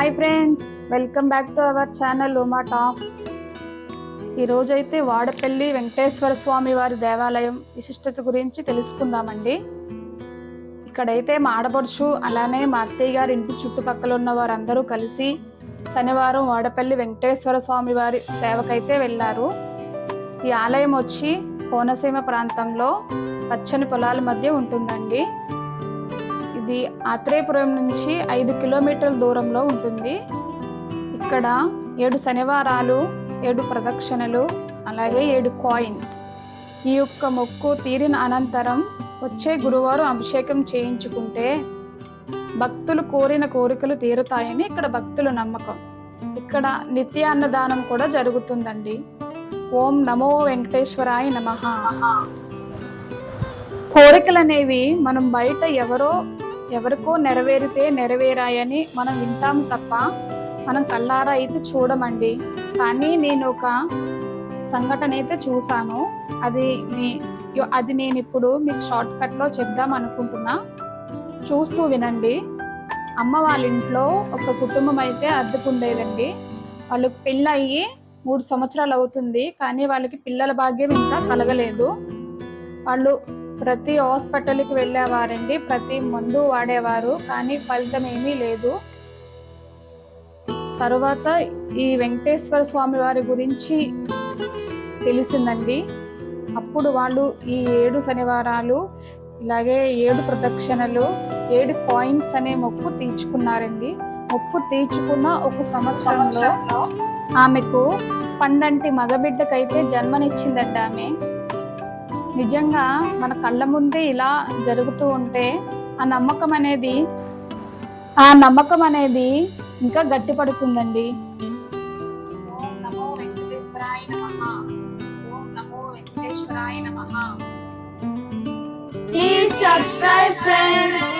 Hi friends welcome back to our channel Uma talks ఈరోజైతే వాడపల్లి వెంకటేశ్వర స్వామి వారి దేవాలయం విశిష్టత గురించి తెలుసుకుందామండి. ఇక్కడైతే మా ఆడపడుచు అలానే మా అత్తయ్య గారి ఇంటి చుట్టుపక్కల ఉన్న వారందరూ కలిసి శనివారం వాడపల్లి వెంకటేశ్వర స్వామి వారి సేవకైతే వెళ్ళారు. ఈ ఆలయం వచ్చి కోనసీమ ప్రాంతంలో పచ్చని పొలాల మధ్య ఉంటుందండి. ఇది ఆత్రేయపురం నుంచి ఐదు కిలోమీటర్ల దూరంలో ఉంటుంది. ఇక్కడ ఏడు శనివారాలు ఏడు ప్రదక్షిణలు అలాగే ఏడు కాయిన్స్. ఈ యొక్క మొక్కు తీరిన అనంతరం వచ్చే గురువారం అభిషేకం చేయించుకుంటే భక్తులు కోరిన కోరికలు తీరుతాయని ఇక్కడ భక్తుల నమ్మకం. ఇక్కడ నిత్య అన్నదానం కూడా జరుగుతుందండి. ఓం నమో వెంకటేశ్వరాయ నమ. కోరికలు అనేవి మనం బయట ఎవరో ఎవరికో నెరవేరితే నెరవేరాయని మనం వింటాం తప్ప మనం కళ్ళారా అయితే చూడమండి. కానీ నేను ఒక సంఘటన అయితే చూశాను. అది మీ అది నేను ఇప్పుడు మీకు షార్ట్ కట్లో చెప్దాం అనుకుంటున్నా. చూస్తూ వినండి. అమ్మ వాళ్ళ ఇంట్లో ఒక కుటుంబం అయితే అద్దెకుండేదండి. వాళ్ళకి పెళ్ళయి మూడు సంవత్సరాలు అవుతుంది. కానీ వాళ్ళకి పిల్లల భాగ్యం ఇంకా కలగలేదు. వాళ్ళు ప్రతి హాస్పిటల్కి వెళ్ళేవారండి ప్రతి మందు వాడేవారు కానీ ఫలితం ఏమీ లేదు. తరువాత ఈ వెంకటేశ్వర స్వామి వారి గురించి తెలిసిందండి. అప్పుడు వాళ్ళు ఈ ఏడు శనివారాలు ఇలాగే ఏడు ప్రదక్షిణలు ఏడు కాయిన్స్ అనే మొక్కు తీర్చుకున్నారండి. మొక్కు తీర్చుకున్న ఒక సంవత్సరంలో ఆమెకు పండంటి మగబిడ్డకైతే జన్మనిచ్చిందంట ఆమె. నిజంగా మన కళ్ళ ముందే ఇలా జరుగుతూ ఉంటే ఆ నమ్మకం అనేది ఆ నమ్మకం అనేది ఇంకా గట్టిపడుతుందండి. ఓం నమో వెంకటేశ్వరాయ నమః. ఓం నమో వెంకటేశ్వరాయ నమః. Please subscribe friends.